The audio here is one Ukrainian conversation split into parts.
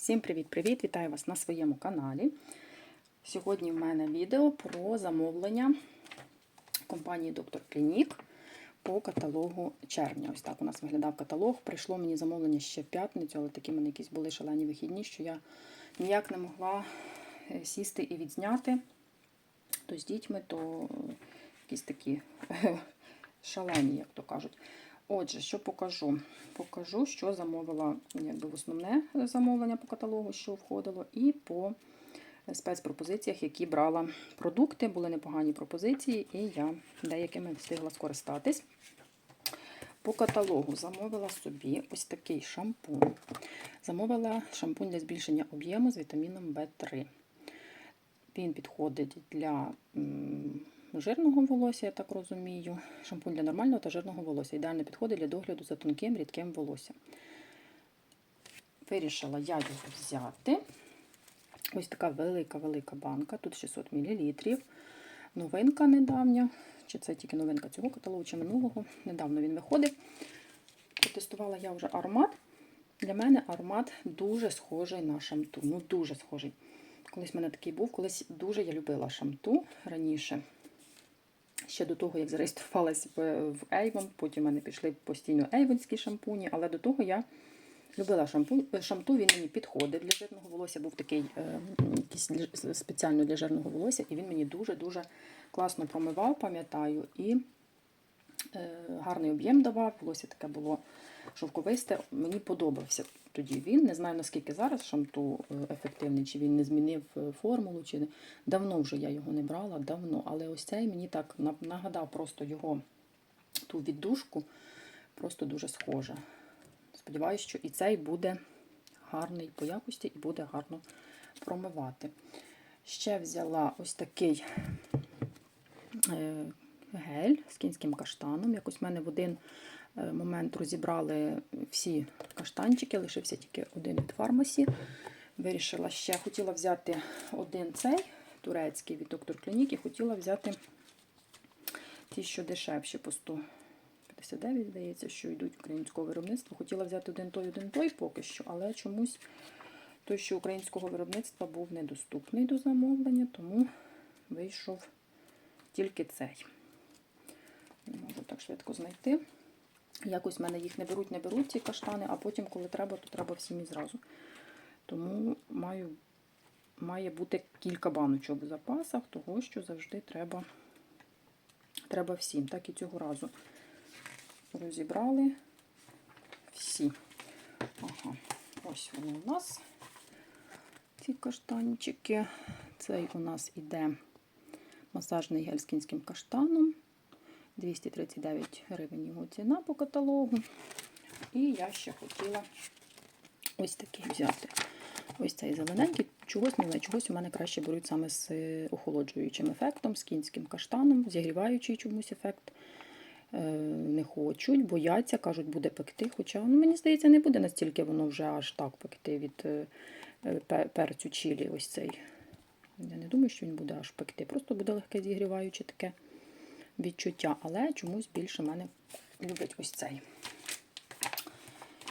Всім привіт-привіт! Вітаю вас на своєму каналі. Сьогодні в мене відео про замовлення компанії Доктор Клінік по каталогу червня. Ось так у нас виглядав каталог. Прийшло мені замовлення ще в п'ятницю, але такі мене якісь були шалені вихідні, що я ніяк не могла е, сісти і відзняти. То з дітьми, то е, якісь такі шалені, як то кажуть. Отже, що покажу? Покажу, що замовила якби, в основне замовлення по каталогу, що входило, і по спецпропозиціях, які брала продукти. Були непогані пропозиції, і я деякими встигла скористатись. По каталогу замовила собі ось такий шампунь. Замовила шампунь для збільшення об'єму з вітаміном В3. Він підходить для жирного волосся, я так розумію. Шампунь для нормального та жирного волосся. Ідеально підходить для догляду за тонким, рідким волоссям. Вирішила я його взяти. Ось така велика-велика банка, тут 600 мл. Новинка недавня. Чи це тільки новинка цього каталогу, чи минулого. Недавно він виходив. Потестувала я вже аромат. Для мене аромат дуже схожий на шамту. Ну, дуже схожий. Колись в мене такий був, колись дуже я любила шамту раніше. Ще до того, як зареєструвалась в, Avon, потім в мене пішли постійно ейвонські шампуні, але до того я любила шампунь. Шамту, він мені підходив для жирного волосся, був такий е, якийсь спеціально для жирного волосся, і він мені дуже-дуже класно промивав, пам'ятаю, і е, гарний об'єм давав, волосся таке було шовковисте. Мені подобався тоді він. Не знаю, наскільки зараз шамту ефективний, чи він не змінив формулу, чи давно вже я його не брала, давно. Але ось цей мені так нагадав просто його ту віддушку, просто дуже схоже. Сподіваюся, що і цей буде гарний по якості і буде гарно промивати. Ще взяла ось такий гель з кінським каштаном. Якось в мене в один момент розібрали всі каштанчики, лишився тільки один від фармасі. Вирішила ще, хотіла взяти один цей турецький від доктор Клінік і хотіла взяти ті, що дешевші по 159, здається, що йдуть українського виробництва. Хотіла взяти один той, один той поки що, але чомусь той, що українського виробництва був недоступний до замовлення, тому вийшов тільки цей. Не можу так швидко знайти. Якось в мене їх не беруть, не беруть ці каштани, а потім, коли треба, то треба всім і зразу. Тому маю, має бути кілька баночок в запасах, того що завжди треба треба всім. Так і цього разу розібрали всі. Ага, ось вони у нас, ці каштанчики. Цей у нас іде масажний гель з кінським каштаном. 239 гривень його ціна по каталогу. І я ще хотіла ось такий взяти. Ось цей зелененький. Чогось не знаю, чогось у мене краще беруть саме з охолоджуючим ефектом, з кінським каштаном, зігріваючий чомусь ефект. Не хочуть, бояться, кажуть, буде пекти. Хоча, ну, мені здається, не буде настільки воно вже аж так пекти від перцю чилі. ось цей. Я не думаю, що він буде аж пекти. Просто буде легке зігріваюче таке відчуття, але чомусь більше мене люблять ось цей.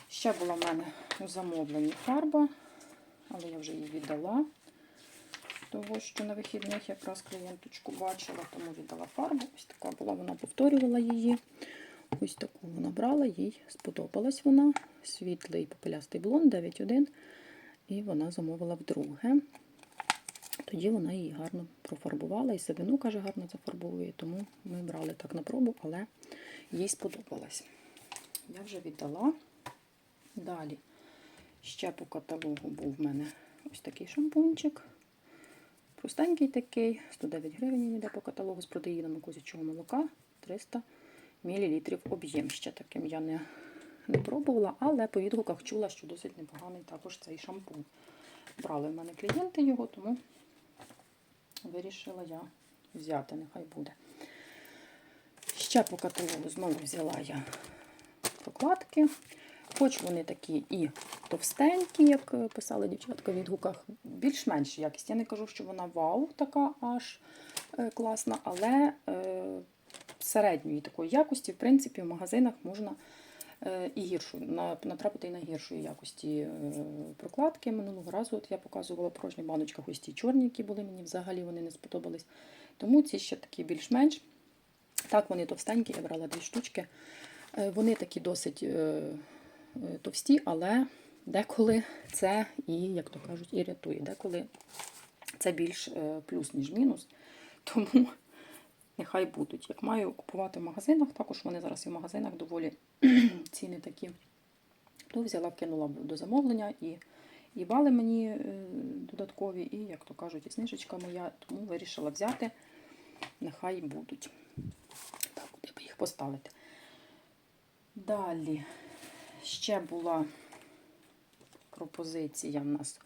Ще була в мене у замовленні фарба, але я вже її віддала, того, що на вихідних якраз клієнточку бачила, тому віддала фарбу. Ось така була, вона повторювала її. Ось таку вона брала, їй сподобалась вона. Світлий попелястий блонд 9.1. І вона замовила вдруге. Тоді вона її гарно профарбувала і сивину, каже, гарно зафарбовує, тому ми брали так на пробу, але їй сподобалось. Я вже віддала. Далі ще по каталогу був в мене ось такий шампунчик. Простенький такий, 109 гривень він йде по каталогу з протеїнами козячого молока, 300 мл об'єм. Ще таким я не, не пробувала, але по відгуках чула, що досить непоганий також цей шампунь. Брали в мене клієнти його, тому вирішила я взяти, нехай буде. Ще по каталогу знову взяла я прокладки. Хоч вони такі і товстенькі, як писали дівчатка в відгуках, більш-менш якість. Я не кажу, що вона вау, така аж класна, але середньої такої якості, в принципі, в магазинах можна е, і гіршу, натрапити і на гіршої якості е, прокладки. Минулого разу от я показувала в порожніх баночках ось ті чорні, які були мені взагалі вони не сподобались. Тому ці ще такі більш-менш. Так, вони товстенькі, я брала дві штучки. Е, Вони такі досить е, е, товсті, але деколи це і, як то кажуть, і рятує. Деколи це більш е, плюс, ніж мінус. Тому нехай будуть. Як маю купувати в магазинах, також вони зараз і в магазинах доволі ціни такі. То взяла, кинула до замовлення і, і бали мені е, додаткові, і, як то кажуть, і знижечка моя, тому вирішила взяти. Нехай будуть. Так, куди би їх поставити. Далі ще була пропозиція в нас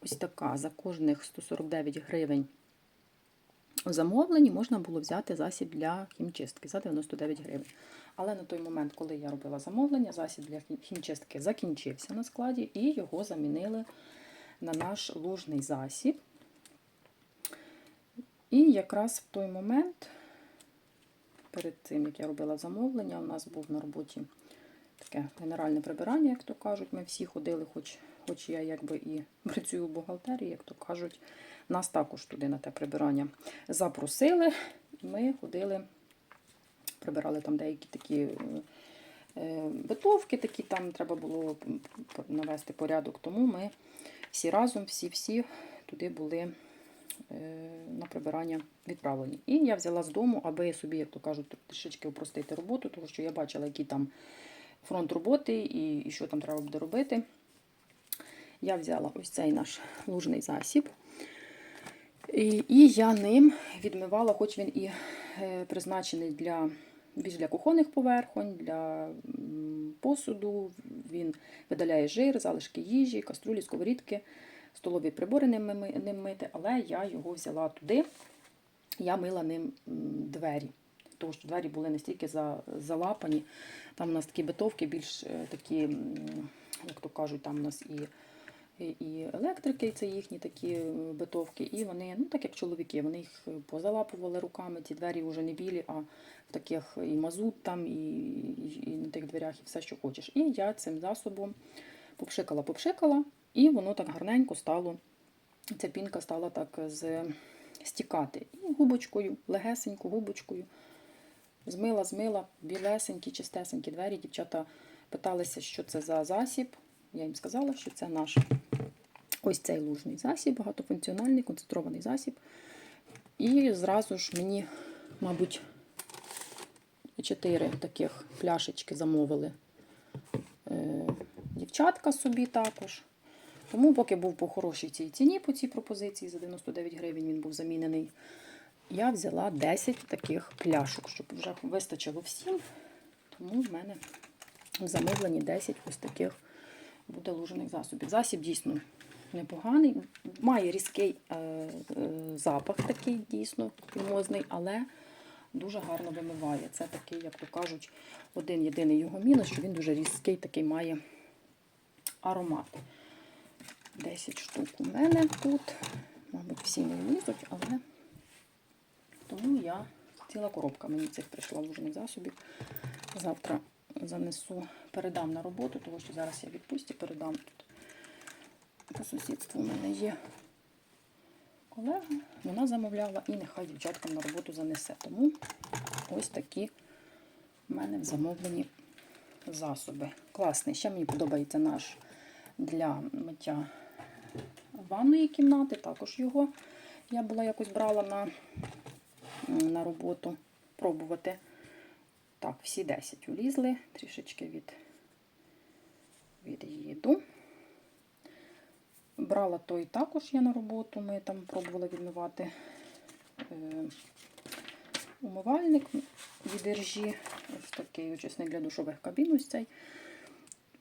ось така. За кожних 149 гривень замовленні можна було взяти засіб для хімчистки за 99 гривень. Але на той момент, коли я робила замовлення, засіб для хімчистки закінчився на складі і його замінили на наш лужний засіб. І якраз в той момент, перед тим, як я робила замовлення, у нас був на роботі таке генеральне прибирання, як то кажуть. Ми всі ходили, хоч, хоч я якби і працюю в бухгалтерії, як то кажуть, нас також туди на те прибирання запросили. Ми ходили, прибирали там деякі такі е, е, битовки, такі там треба було навести порядок. Тому ми всі разом, всі-всі туди були е, на прибирання відправлені. І я взяла з дому, аби собі, як то кажуть, трішечки упростити роботу, тому що я бачила, який там фронт роботи і, і що там треба буде робити. Я взяла ось цей наш лужний засіб. І, і я ним відмивала, хоч він і е, призначений для більш для кухонних поверхонь, для посуду. Він видаляє жир, залишки їжі, каструлі, сковорідки, столові прибори ним, мити, але я його взяла туди. Я мила ним двері. Тому що двері були настільки за- залапані. Там у нас такі битовки, більш е, такі, як то кажуть, там у нас і, і, електрики, це їхні такі е, битовки, і вони, ну так як чоловіки, вони їх позалапували руками, ці двері вже не білі, а в таких і мазут там, і, і, і на тих дверях, і все, що хочеш. І я цим засобом попшикала, попшикала, і воно так гарненько стало. Ця пінка стала так з стікати. І губочкою, легесенько, губочкою. Змила, змила, білесенькі, чистесенькі двері. Дівчата питалися, що це за засіб. Я їм сказала, що це наш ось цей лужний засіб, багатофункціональний, концентрований засіб. І зразу ж мені, мабуть, чотири таких пляшечки замовили е, дівчатка собі також. Тому, поки був по хорошій цій ціні, по цій пропозиції за 99 гривень він був замінений. Я взяла 10 таких пляшок, щоб вже вистачило всім. Тому в мене в замовленні 10 ось таких буде лужених засобів. Засіб дійсно непоганий. Має різкий е, е, запах такий дійсно фімозний, але дуже гарно вимиває. Це такий, як то кажуть, один єдиний його мінус, що він дуже різкий такий має аромат. 10 штук у мене тут. Мабуть, всі не влізуть, але тому я ціла коробка мені цих прийшла в лужних засобів. Завтра занесу, передам на роботу, тому що зараз я відпустці передам тут. По сусідству у мене є колега, вона замовляла і нехай дівчаткам на роботу занесе. Тому ось такі в мене в замовлені засоби. Класний. Ще мені подобається наш для миття ванної кімнати. Також його я була якось брала на, на роботу пробувати. Так, всі 10 улізли, трішечки від, від'їду. Брала той також я на роботу. Ми там пробували відмивати е, умивальник від іржі. Ось такий очисник для душових кабін. Ось цей.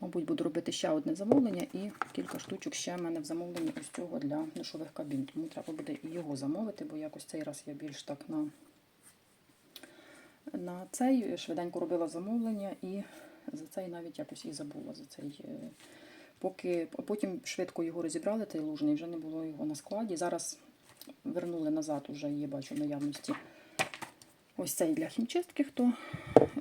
Мабуть, буду робити ще одне замовлення і кілька штучок ще в мене в замовленні ось цього для душових кабін. Тому треба буде і його замовити, бо якось цей раз я більш так на, на цей швиденько робила замовлення і за цей навіть якось і забула. За цей, е, поки потім швидко його розібрали, цей лужний, вже не було його на складі. Зараз вернули назад, вже є, бачу, наявності Ось цей для хімчистки, хто,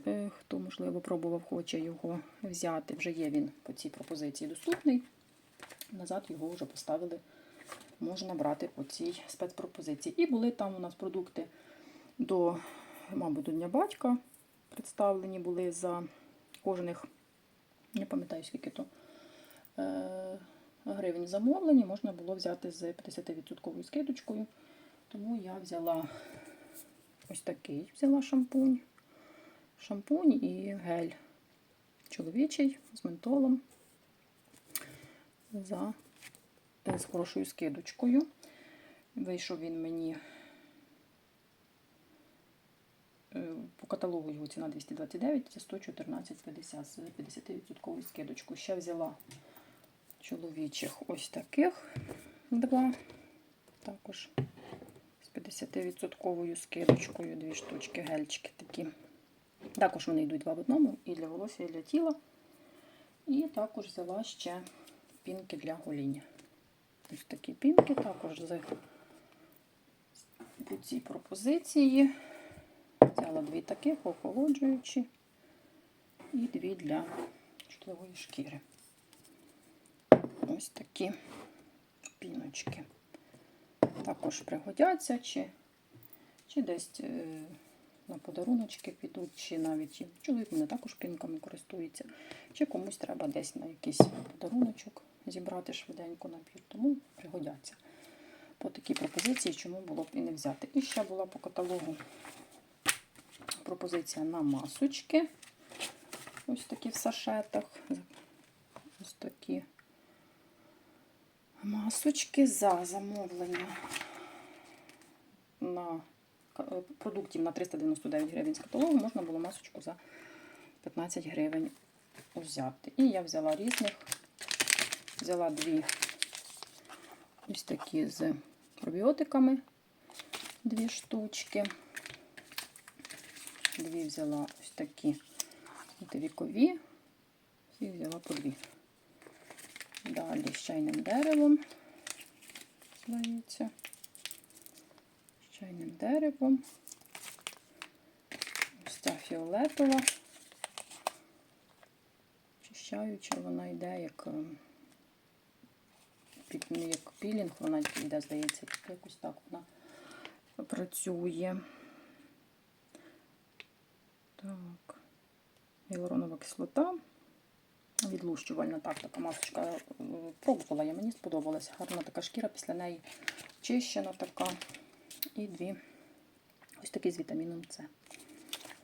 е, хто, можливо, пробував, хоче його взяти. Вже є він по цій пропозиції доступний. Назад його вже поставили, можна брати по цій спецпропозиції. І були там у нас продукти до, мабуть, до Дня батька. Представлені були за кожних, не пам'ятаю скільки то е, гривень замовлені, можна було взяти з 50% скидочкою. Тому я взяла ось такий взяла шампунь. Шампунь і гель чоловічий з ментолом за, е, з хорошою скидочкою. Вийшов він мені е, по каталогу його ціна 229, це 114,50 з 50% скидочкою. Ще взяла чоловічих ось таких два. Також з 50% скидочкою дві штучки, гельчики такі. Також вони йдуть два в одному і для волосся, і для тіла. І також взяла ще пінки для гоління. Ось такі пінки, також з цій пропозиції. Взяла дві таких охолоджуючі і дві для чутливої шкіри. Ось такі піночки. Також пригодяться, чи, чи десь е, на подаруночки підуть, чи навіть чоловік мене також пінками користується, чи комусь треба десь на якийсь подаруночок зібрати швиденько набір, тому пригодяться. По такій пропозиції, чому було б і не взяти. І ще була по каталогу пропозиція на масочки. Ось такі в сашетах. Ось такі масочки за замовлення на е, продуктів на 399 гривень з каталогу можна було масочку за 15 гривень взяти. І я взяла різних, взяла дві ось такі з пробіотиками, дві штучки. Дві взяла ось такі вікові, всі взяла по дві. Далі з чайним деревом, здається, чайним деревом. Ось ця фіолетова. Чищаюча вона йде як, е, ну, як пілінг, вона йде, здається, якось так вона працює. Так, гіалуронова кислота. Відлущувальна так, така масочка. е, Пробувала я, мені сподобалася. Гарна така шкіра, після неї чищена така. І дві ось такі з вітаміном С.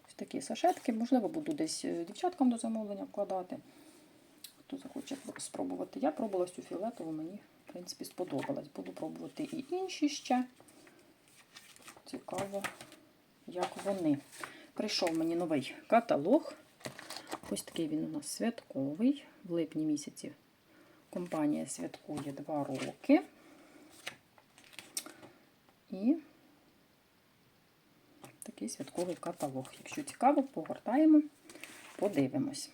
Ось такі сашетки. Можливо, буду десь е, дівчаткам до замовлення вкладати. Хто захоче спробувати. Я пробувала цю фіолетову, мені, в принципі, сподобалась. Буду пробувати і інші ще. Цікаво, як вони. Прийшов мені новий каталог. Ось такий він у нас святковий. В липні місяці компанія святкує 2 роки. І такий святковий каталог. Якщо цікаво, погортаємо, подивимось.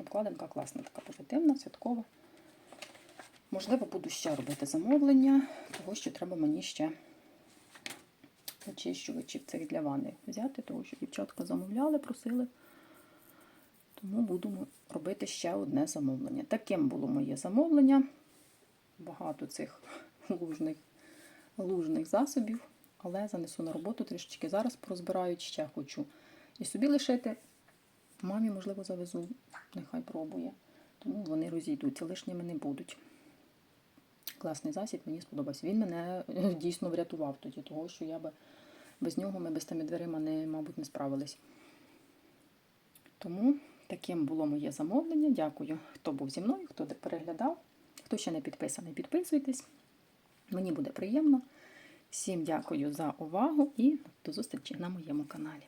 Обкладинка класна, така позитивна, святкова. Можливо, буду ще робити замовлення, того що треба мені ще очищувачів цих для ванни взяти, тому що дівчатка замовляли, просили. Тому будемо робити ще одне замовлення. Таким було моє замовлення. Багато цих лужних, лужних засобів, але занесу на роботу трішечки зараз порозбираю, ще хочу і собі лишити. Мамі, можливо, завезу, нехай пробує. Тому вони розійдуться, лишніми не будуть. Класний засіб, мені сподобався. Він мене е, дійсно врятував тоді, того що я би без нього ми без тими дверима не, мабуть, не справились. Тому таким було моє замовлення. Дякую, хто був зі мною, хто переглядав. Хто ще не підписаний, підписуйтесь. Мені буде приємно. Всім дякую за увагу і до зустрічі на моєму каналі.